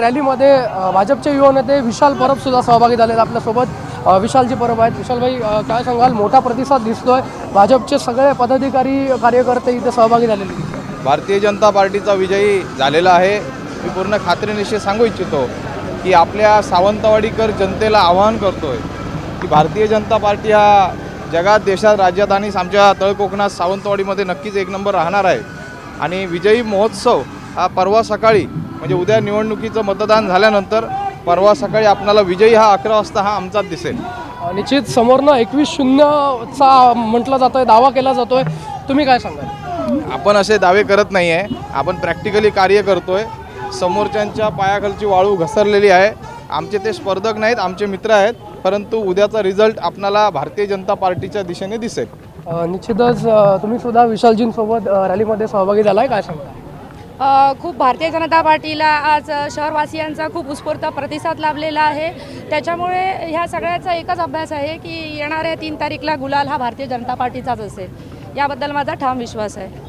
रॅलीमध्ये भाजपचे युवा नेते विशाल परबसुद्धा सहभागी झाले आहेत आपल्यासोबत विशालजी परब आहेत. विशालभाई काय सांगाल? मोठा प्रतिसाद दिसतोय. भाजपचे सगळे पदाधिकारी कार्यकर्ते इथे सहभागी झालेले भारतीय जनता पार्टीचा विजयी झालेला आहे. मी पूर्ण खात्रीनिशी सांगू इच्छितो की आपल्या सावंतवाडीकर जनतेला आवाहन करतोय की भारतीय जनता पार्टी हा जगात देशात राज्यात आणि आमच्या तळकोकणात सावंतवाडीमध्ये नक्कीच एक नंबर राहणार आहे. आणि विजयी महोत्सव हा परवा सकाळी म्हणजे उद्या निवडणुकीचं मतदान झाल्यानंतर परवा सकाळी आपणाला विजयी हा अकरा वाजता हा आमचाच दिसेल. निश्चित समोरनं एकवीस शून्यचा म्हटलं जातोय दावा केला जातोय. तुम्ही काय सांगाल? आपण असे दावे करत नाही आहे आपण प्रॅक्टिकली कार्य करतोय. समोरच्यांच्या पायाखालची वाळू घसरलेली आहे. आमचे ते स्पर्धक नाहीत आमचे मित्र आहेत. परंतु उद्याचा रिझल्ट आपणाला भारतीय जनता पार्टीच्या दिशेने दिसेल. निश्चितच तुम्ही सुद्धा विशालजींसोबत रॅलीमध्ये सहभागी झालाय. काय सांगता खूप भारतीय जनता पार्टीला आज शहरवासियांचा खूप उत्स्फूर्त प्रतिसाद लाभलेला आहे. त्याच्यामुळे ह्या सगळ्याचा एकच अभ्यास आहे की येणाऱ्या तीन तारीखला गुलाल हा भारतीय जनता पार्टीचाच असेल. याबद्दल माझा ठाम विश्वास आहे.